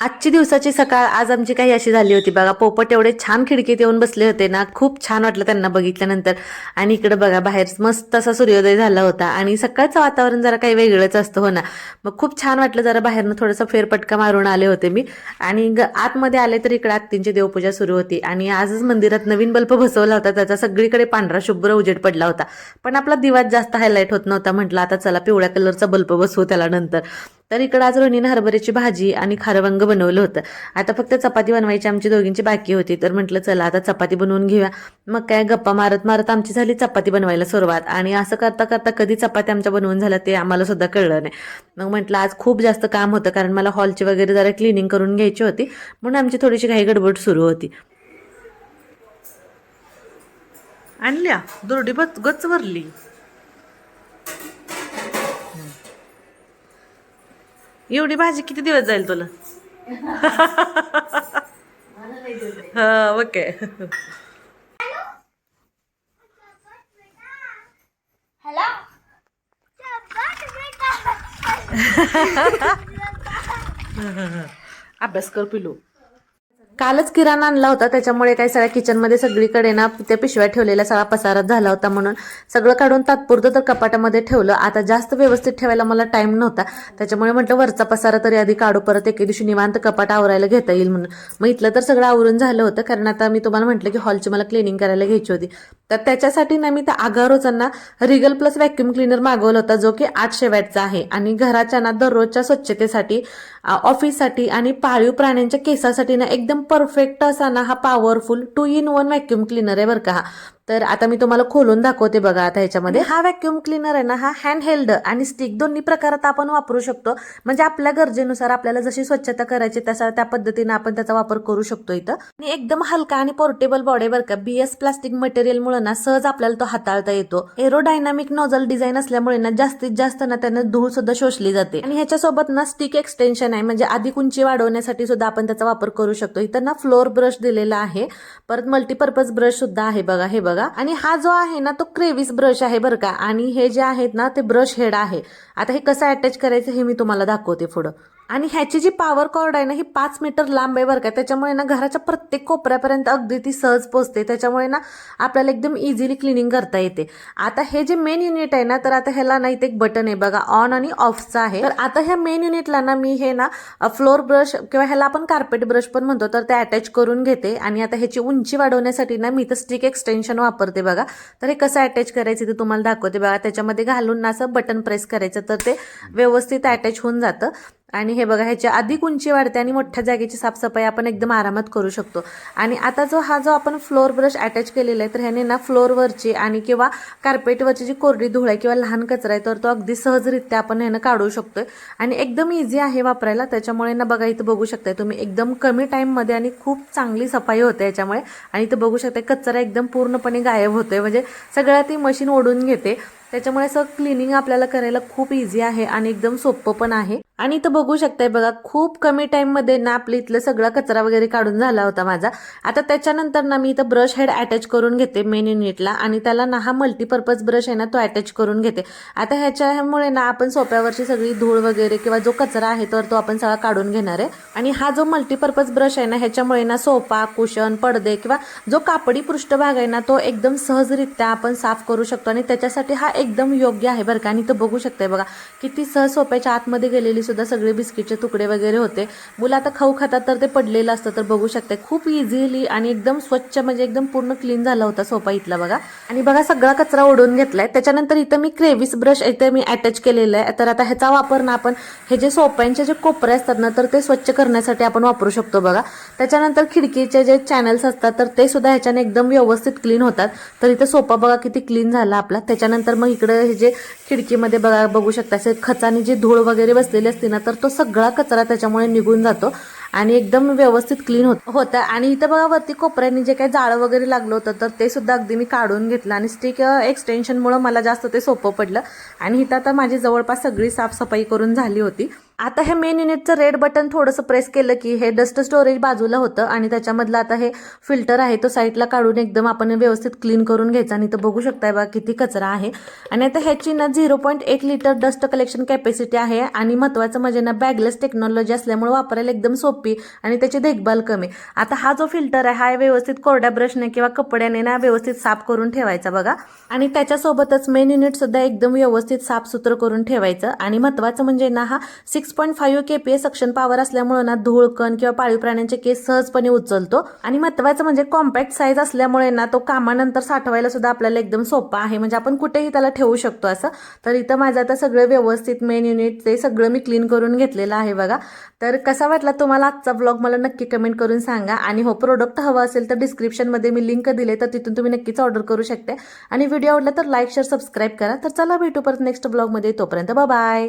आजची दिवसाची सकाळ आज आमची काही अशी झाली होती. बघा पोपट एवढे छान खिडकीत येऊन बसले होते ना खूप छान वाटलं त्यांना बघितल्यानंतर. आणि इकडे बघा बाहेर मस्त असा सूर्योदय झाला होता. आणि सकाळचं वातावरण जरा काही वेगळंच असतं हो ना. मग खूप छान वाटलं जरा बाहेरनं थोडंसं फेरपटका मारून आले होते मी. आणि ग- आतमध्ये आले तर इकडे आत्तींची देवपूजा सुरू होती. आणि आजच मंदिरात नवीन बल्ब बसवला होता. त्याचा सगळीकडे पांढरा शुभ्र उजेड पडला होता. पण आपला दिवाच जास्त हायलाईट होत नव्हता म्हटलं आता चला पिवळ्या कलरचा बल्ब बसवू त्याला नंतर. तर इकडं आज रोहिणीनं हरभऱ्याची भाजी आणि खारवंग बनवलं होतं. आता फक्त चपाती बनवायची आमची दोघींची बाकी होती. तर म्हटलं चला आता चपाती बनवून घेऊया. मग काय गप्पा मारत मारत आमची झाली चपाती बनवायला सुरुवात. आणि असं करता करता कधी चपाती आमच्या बनवून झाल्या ते आम्हाला सुद्धा कळलं नाही. मग म्हटलं आज खूप जास्त काम होतं कारण मला हॉलची वगैरे जरा क्लिनिंग करून घ्यायची होती. म्हणून आमची थोडीशी काही गडबड सुरू होती. आणल्या दुर्डी गच भरली. एवढी भाजी किती दिवस जाईल तुला? हा ओके. हॅलो? अभ्यास कर पिलू. कालच किराणा आणला होता त्याच्यामुळे काही सगळ्या किचनमध्ये सगळीकडे ना त्या पिशव्या ठेवलेल्या सगळा पसारात झाला होता म्हणून. सगळं काढून तात्पुरतं तर कपाटामध्ये ठेवलं. आता जास्त व्यवस्थित ठेवायला मला टाईम नव्हता. त्याच्यामुळे म्हटलं वरचा पसारा तरी आधी काढू परत एके दिवशी निवांत कपाट आवरायला घेता येईल म्हणून. मग इथलं तर सगळं आवरून झालं होतं कारण आता मी तुम्हाला म्हटलं की हॉलची मला क्लिनिंग करायला घ्यायची होती. तर त्याच्यासाठी ना मी त्या आगारोजांना रिगल प्लस व्हॅक्युम क्लिनर मागवला होता जो की आठशे वॅटचा आहे. आणि घराच्या ना दररोजच्या स्वच्छतेसाठी ऑफिससाठी आणि पाळीव प्राण्यांच्या केसासाठी ना एकदम परफेक्ट असा ना हा powerful two in one vacuum cleaner आहे बरं का हा. तर आता मी तुम्हाला खोलून दाखवते बघा आता ह्याच्यामध्ये. हा व्हॅक्युम क्लिनर आहे ना हा हँड हेल्ड आणि स्टिक दोन्ही प्रकारात आपण वापरू शकतो. म्हणजे आपल्या गरजेनुसार आपल्याला जशी स्वच्छता करायची तसा त्या पद्धतीने आपण त्याचा वापर करू शकतो इथं. आणि एकदम हलका आणि पोर्टेबल बॉडी बर का बीएस प्लास्टिक मटेरियलमुळे ना सहज आपल्याला तो हाताळता येतो. एरोडायनामिक नॉझल डिझाईन असल्यामुळे ना जास्तीत जास्त ना त्यानं धूळ सुद्धा शोषली जाते. आणि ह्याच्यासोबत ना स्टिक एक्सटेन्शन आहे म्हणजे अधिक उंची वाढवण्यासाठी सुद्धा आपण त्याचा वापर करू शकतो. इथं ना फ्लोअर ब्रश दिलेला आहे. परत मल्टीपर्पज ब्रश सुद्धा आहे बघा हे बघा. आणि हा जो आहे ना तो क्रेविस ब्रश आहे बरं का. आणि हे जे आहेत ना ते ब्रश हेड आहे. आता हे कसं अटॅच करायचं हे मी तुम्हाला दाखवते पुढं. आणि ह्याची जी पॉवर कॉर्ड आहे ना ही पाच मीटर लांब आहे बरं का. त्याच्यामुळे ना घराच्या प्रत्येक कोपऱ्यापर्यंत अगदी ती सहज पोचते त्याच्यामुळे ना आपल्याला एकदम इझिली क्लिनिंग करता येते. आता हे जे मेन युनिट आहे ना तर आता ह्याला ना इथे एक बटन आहे बघा ऑन आणि ऑफचं आहे. तर आता ह्या मेन युनिटला ना मी हे ना फ्लोअर ब्रश किंवा ह्याला आपण कार्पेट ब्रश पण म्हणतो तर ते अटॅच करून घेते. आणि आता ह्याची उंची वाढवण्यासाठी ना मी तर स्टिक एक्सटेन्शन वापरते बघा. तर हे कसं अटॅच करायचं ते तुम्हाला दाखवते बघा. त्याच्यामध्ये घालून ना असं बटन प्रेस करायचं तर ते व्यवस्थित अटॅच होऊन जातं. आणि हे बघा ह्याची अधिक उंची वाढते आणि मोठ्या जागेची साफसफाई आपण एकदम आरामात करू शकतो. आणि आता जो हा जो आपण फ्लोअर ब्रश अटॅच केलेला आहे तर ह्याने ना फ्लोअरवरची आणि किंवा कार्पेटवरची जी कोरडी धूळ आहे किंवा लहान कचरा आहे तर तो अगदी सहजरित्या आपण ह्यानं काढू शकतोय. आणि एकदम इझी आहे वापरायला. त्याच्यामुळे ना बघा इथं बघू शकताय तुम्ही एकदम कमी टाईममध्ये आणि खूप चांगली सफाई होते याच्यामुळे. आणि इथं बघू शकताय कचरा एकदम पूर्णपणे गायब होतोय. म्हणजे सगळ्या ती मशीन ओढून घेते. त्याच्यामुळे असं क्लिनिंग आपल्याला करायला खूप इझी आहे आणि एकदम सोपं पण आहे. आणि इथं बघू शकताय बघा खूप कमी टाईममध्ये ना आपलं इथलं सगळा कचरा वगैरे काढून झाला होता माझा. आता त्याच्यानंतर ना मी इथं ब्रश हेड अटॅच करून घेते मेन युनिटला आणि त्याला ना हा मल्टीपर्पज ब्रश आहे ना तो अटॅच करून घेते. आता ह्याच्यामुळे ना आपण सोप्यावरची सगळी धूळ वगैरे किंवा जो कचरा आहे तर तो आपण सगळा काढून घेणार आहे. आणि हा जो मल्टीपर्पज ब्रश आहे ना ह्याच्यामुळे ना सोफा कुशन पडदे किंवा जो कापडी पृष्ठभाग आहे ना तो एकदम सहजरित्या आपण साफ करू शकतो आणि त्याच्यासाठी हा एकदम योग्य आहे बरं का. आणि तर बघू शकताय बघा किती सहज सोप्याच्या आतमध्ये गेलेली सुद्धा सगळे बिस्किटचे तुकडे वगैरे होते. मुलं आता खाऊ खातात तर ते पडलेलं असतं तर बघू शकताय. खूप इझिली आणि एकदम स्वच्छ म्हणजे एकदम पूर्ण क्लीन झाला होता सोफा इथला बघा. आणि बघा सगळा कचरा ओढून घेतलाय. त्याच्यानंतर इथं मी क्रेविस ब्रश इथे मी अटॅच केलेलं आहे. तर आता ह्याचा वापर ना आपण हे जे सोप्यांचे जे कोपरे असतात ना तर ते स्वच्छ करण्यासाठी आपण वापरू शकतो बघा. त्याच्यानंतर खिडकीचे जे चॅनल्स असतात तर ते सुद्धा ह्याच्याने एकदम व्यवस्थित क्लीन होतात. तर इथं सोपा बघा किती क्लीन झाला आपला. त्याच्यानंतर मग इकडं हे जे खिडकीमध्ये बघा बघू शकता असे खचानी जी धूळ वगैरे बसलेली असते ना तर तो सगळा कचरा त्याच्यामुळे निघून जातो आणि एकदम व्यवस्थित क्लीन होत होतं. आणि इथं बघा वरती कोपऱ्यानी जे काही जाळं वगैरे लागलं होतं तर ते सुद्धा अगदी मी काढून घेतलं आणि स्टिक एक्सटेन्शनमुळं मला जास्त ते सोपं पडलं. आणि इथं आता माझी जवळपास सगळी साफसफाई करून झाली होती. आता हे मेन युनिटचं रेड बटन थोडंसं प्रेस केलं की हे डस्ट स्टोरेज बाजूला होतं आणि त्याच्यामधलं आता हे फिल्टर आहे तो साईडला काढून एकदम आपण व्यवस्थित क्लीन करून घ्यायचा. आणि तर बघू शकताय बा किती कचरा आहे. आणि आता ह्याची ना zero point eight litre dust collection capacity आहे आणि महत्त्वाचं म्हणजे ना बॅगलेस टेक्नॉलॉजी असल्यामुळे वापरायला एकदम सोपी आणि त्याची देखभाल कमी. आता हा जो फिल्टर आहे हा व्यवस्थित कोरड्या ब्रशने किंवा कपड्याने ना व्यवस्थित साफ करून ठेवायचा बघा. आणि त्याच्यासोबतच मेन युनिट सुद्धा एकदम व्यवस्थित साफसुथरं करून ठेवायचं. आणि महत्त्वाचं म्हणजे ना हा six point five K P suction power असल्यामुळे ना धूळ कण किंवा पाळीव प्राण्यांचे केस सहजपणे उचलतो. आणि महत्त्वाचं म्हणजे कॉम्पॅक्ट साईज असल्यामुळे ना तो कामानंतर साठवायला सुद्धा आपल्याला एकदम सोपा आहे. म्हणजे आपण कुठेही त्याला ठेवू शकतो असं. तर इथं माझं आता सगळं व्यवस्थित मेन युनिट ते सगळं मी क्लीन करून घेतलेलं आहे बघा. तर कसा वाटला तुम्हाला आजचा ब्लॉग मला नक्की कमेंट करून सांगा. आणि हो प्रोडक्ट हवं असेल तर डिस्क्रिप्शनमध्ये मी लिंक दिले तर तिथून तुम्ही नक्कीच ऑर्डर करू शकते. आणि व्हिडिओ आवडला तर लाईक शेअर सबस्क्राईब करा. तर चला भेटू परत नेक्स्ट ब्लॉगमध्ये तोपर्यंत बाय